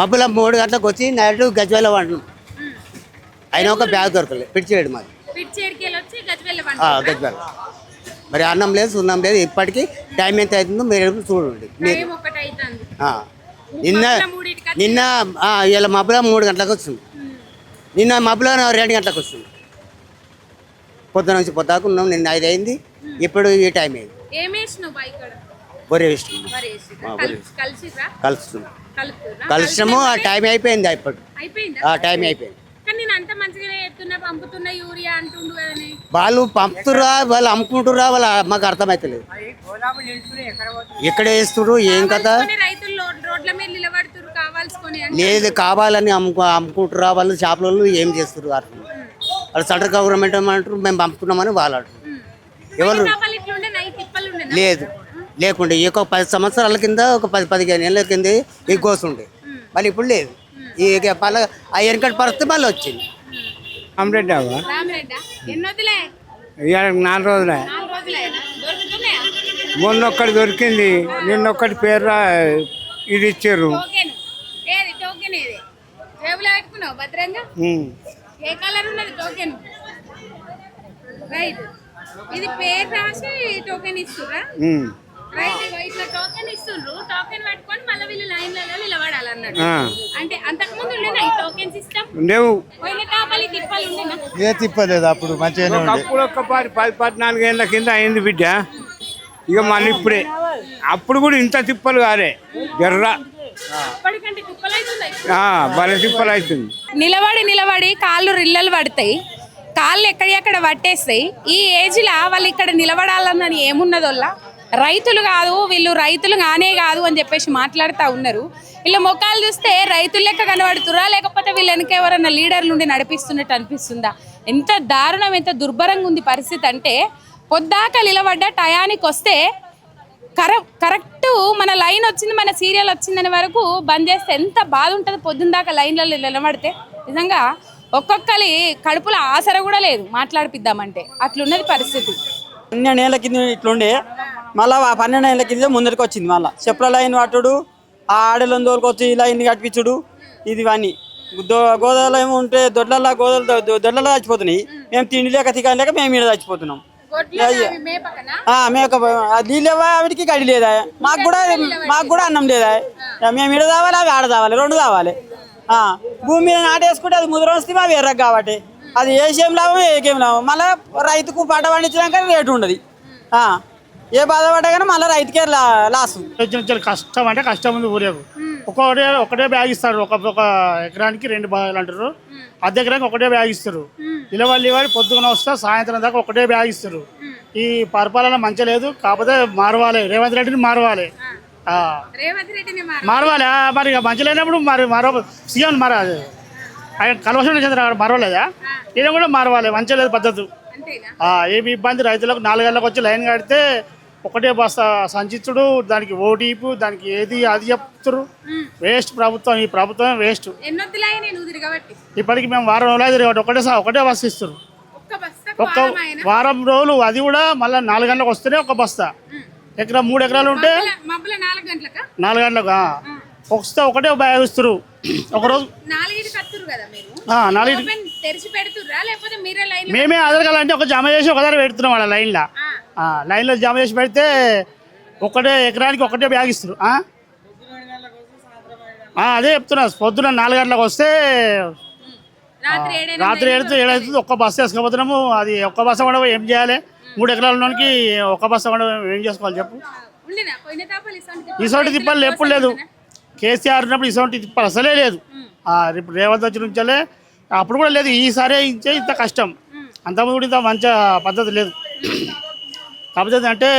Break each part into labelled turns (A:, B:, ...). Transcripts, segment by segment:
A: మబ్బుల మూడు గంటలకు వచ్చి నైట్ గజ్వేల వండు అయినా ఒక బ్యాగ్ దొరకలేదు పిడిచేయడు మాది. గజ్వేల. మరి అన్నం లేదు సున్నం లేదు. ఇప్పటికీ టైం ఎంత అవుతుందో మీరు చూడండి. మీరు. నిన్న నిన్న ఇలా మబ్బుల మూడు గంటలకు వస్తుంది నిన్న మబ్బుల రెండు గంటలకు వస్తుంది పొద్దున నుంచి పొద్దాకు ఉన్నాం. నిన్న ఐదు అయింది ఇప్పుడు ఈ టైం అయింది.
B: మరి. కలిసిర్రా?
A: కలుస్తున్నాం? కలిసినాము ఆ టైం అయిపోయింది
B: అయిపోయిందా?
A: ఆ టైం అయిపోయింది. వాళ్ళు పంపుతురా వాళ్ళు అమ్ముకుంటురా వాళ్ళు మాకు అర్థమవుతలేదు ఎక్కడ వేస్తున్నారు ఏం కదా లేదు కావాలని అమ్ముకో అమ్ముకుంటురా వాళ్ళు షాపులలో ఏం చేస్తారు అర్థం వాళ్ళు సెంట్రల్ గవర్నమెంట్ అంటారు మేము పంపుతున్నామని వాళ్ళు అంటారు ఎవరు? లేదు. లేకుండే ఈ ఒక పది సంవత్సరాల కింద ఒక పది పదిహేను ఏళ్ళ కింద ఈ ఉండే. మళ్ళీ ఇప్పుడు లేదు. ఈ మళ్ళీ ఆ వెనకటి పరిస్థితి మళ్ళీ వచ్చింది.
C: అవ్వ? ఇవాళ నాలుగు రోజులే.
B: నాలుగు రోజులే. దొరుకుతున్నాయా?
C: మొన్న ఒక్కటి దొరికింది. నిన్న ఒక్కటి పేరు ఇది ఇచ్చారు.
B: టోకెన్. ఏది? టోకెన్ ఏది జేబులో పెట్టుకున్నావు భద్రంగా?
C: ఉమ్.
B: ఏ కలర్ ఉన్నది టోకెన్? రైట్. ఇది పేరు రాసి టోకెన్ ఇస్తుర్రా
C: ఉమ్.
B: రైట్ ఇగో ఇట్లా టోకెన్ ఇస్తుండ్రు టోకెన్ పట్టుకొని మళ్ళీ వీళ్ళు లైన్లలో నిలబడాలన్నట్టు
C: ఆ.
B: అంటే అంతకు ముందు ఉండేనా ఈ టోకెన్ సిస్టమ్
C: లేవు
B: పోయిన కాపలి తిప్పాలి ఉండేనా?
D: ఏ తిప్పలేదు అప్పుడు మంచిగానే ఉండే.
C: అప్పుడు ఒక్క పది పది పద్నాలుగు ఏళ్ళ కింద అయింది బిడ్డ. ఇక మళ్ళీ ఇప్పుడే. అప్పుడు కూడా ఇంత తిప్పలు కాలే. జర్ర. భలే తిప్పలు అవుతుంది
B: నిలబడి నిలబడి కాళ్ళు రిల్లలు పడతాయి. కాళ్ళు ఎక్కడెక్కడ పట్టేస్తాయి. ఈ ఏజ్లో వాళ్ళు ఇక్కడ నిలబడాలన్నది ఏమున్నదోల్లా? రైతులు కాదు వీళ్ళు రైతులు కానే కాదు అని చెప్పేసి మాట్లాడుతూ ఉన్నారు. వీళ్ళ ముఖాలు చూస్తే రైతులు లెక్క కనబడుతురా లేకపోతే వీళ్ళు వెనక ఎవరన్నా లీడర్లు ఉండి నడిపిస్తున్నట్టు అనిపిస్తుందా? ఎంత దారుణం ఎంత దుర్భరంగా ఉంది పరిస్థితి అంటే పొద్దాక నిలబడ్డ టయానికి వస్తే కర కరెక్ట్ మన లైన్ వచ్చింది మన సీరియల్ వచ్చిందని వరకు బంద్ చేస్తే ఎంత బాధ ఉంటుంది పొద్దున్న దాకా లైన్లలో నిలబడితే. నిజంగా ఒక్కొక్కరి కడుపులో ఆసర కూడా లేదు మాట్లాడిపిద్దామంటే. అట్లున్నది పరిస్థితి.
E: కింద ఇట్లుండే మళ్ళీ ఆ పన్నెండు ఏళ్ళ కింద ముందరికి వచ్చింది మళ్ళీ. చెప్పుల లైన్ పట్టుడు ఆ ఆడలను తోలుకొచ్చి ఈ లైన్ కట్టించుడు ఇది ఇవన్నీ దో గోదావరిలో ఏమో ఉంటే దొడ్లలో గోదావరి దొడ్లలో చచ్చిపోతున్నాయి. మేము తిండి లేక తికాలి లేక మేము మీద చచ్చిపోతున్నాం. మేక నీళ్ళు ఆవిడికి గడి లేదా? మాకు కూడా మాకు కూడా అన్నం లేదా? మేము ఇడ తావాలి అవి ఆడ తావాలి రెండు తావాలి. భూమి మీద నాటేసుకుంటే అది ముద్ర వస్తే అవి ఎర్రగా కాబట్టి. అది ఏసేం లాభం ఏకేం లాభం. మళ్ళీ రైతుకు పంట పండించినాక రేటు ఉండదు. ఏ బాధపడ్డా కానీ మళ్ళీ రైతుకే లా- లాసు.
F: కష్టం అంటే కష్టం ఉంది ఊరేగు ఒకటే ఒకటే బ్యాగ్ ఇస్తారు. ఒక ఒక ఎకరానికి రెండు బ్యాగులు అంటారు. అర్ధ ఎకరానికి ఒకటే బ్యాగ్ ఇస్తారు. నిలబడి నిలబడి పొద్దున వస్తే సాయంత్రం దాకా ఒకటే బ్యాగ్ ఇస్తారు. ఈ పరిపాలన మంచి లేదు కాకపోతే మారవాలి. రేవంత్ రెడ్డిని మారవాలి. ఆ,
B: రేవంత్ రెడ్డిని
F: మారవాలి. మరి ఇక మంచి లేనప్పుడు మరి మరో సీఎం మారాలి. ఆయన కలవసం చంద్ర మరవలేదా? ఈయన కూడా మారవాలి. మంచి లేదు పద్ధతి. ఏమి ఇబ్బంది రైతులకు నాలుగు గంటలకు వచ్చి లైన్ కడితే ఒకటే బస్తా సంచిస్తుడు దానికి ఓటీపు దానికి ఏది అది చెప్తారు వేస్ట్ ప్రభుత్వం ఈ ప్రభుత్వం వేస్ట్. ఇప్పటికి మేము వారం రోజులు తిరగబట్టి ఒకటే ఒకటే బస్సు ఇస్తారు
B: ఒక్క
F: వారం రోజులు అది కూడా మళ్ళీ నాలుగు గంటలకు వస్తేనే ఒక బస్తా ఎకరా మూడు ఎకరాలు ఉంటే
B: నాలుగు గంటలకా.
F: వస్తే ఒకటే ఇస్తారు ఒకరోజు నాలుగు మేమే ఆధార్ కార్డు అంటే ఒక జమ చేసి ఒకదారి పెడుతున్నాం వాళ్ళ లైన్లో. లైన్లో జమ చేసి పెడితే ఒకటే ఎకరానికి ఒకటే బ్యాగ్ ఇస్తారు అదే చెప్తున్నా పొద్దున నాలుగు గంటలకు వస్తే
B: రాత్రి
F: ఏడుతూ ఏడవుతుంది ఒక్క బస్సు వేసుకపోతున్నాము అది ఒక్క బస్సు కూడా ఏం చేయాలి? మూడు ఎకరాల ఉన్నోనికి ఒక్క బస్సు కూడా ఏం చేసుకోవాలి చెప్పు?
B: ఇసొంటి
F: తిప్పాలి ఎప్పుడు లేదు. కేసీఆర్ ఉన్నప్పుడు ఇసోటి తిప్పాలి అసలే లేదు. ఇప్పుడు రేవంత్ వచ్చి నుంచలే. అప్పుడు కూడా లేదు ఈసారి ఇంత కష్టం. అంతకుముందు కూడా ఇంత మంచి పద్ధతి లేదు. కాకపోతే అంటే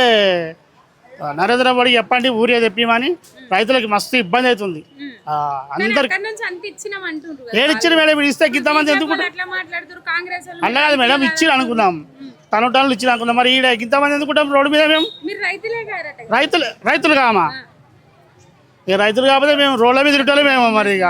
F: నరేంద్ర మోడీ చెప్పండి ఊరే తెప్పిమని రైతులకి మస్తు ఇబ్బంది అవుతుంది. అందరికి
B: ఇచ్చినాం
F: మేడం ఇస్తే ఇంతమంది ఎందుకు అలా కాదు మేడం ఇచ్చి అనుకున్నాం తను టన్నులు ఇచ్చి అనుకున్నాం మరి ఈడ ఇంతమంది ఎందుకుంటాం రోడ్డు మీద మేము? రైతులే రైతులు కామా? ఇక రైతులు కాకపోతే మేము రోడ్ల మీద తిరగటోళ్ళే మేము మరి ఇక.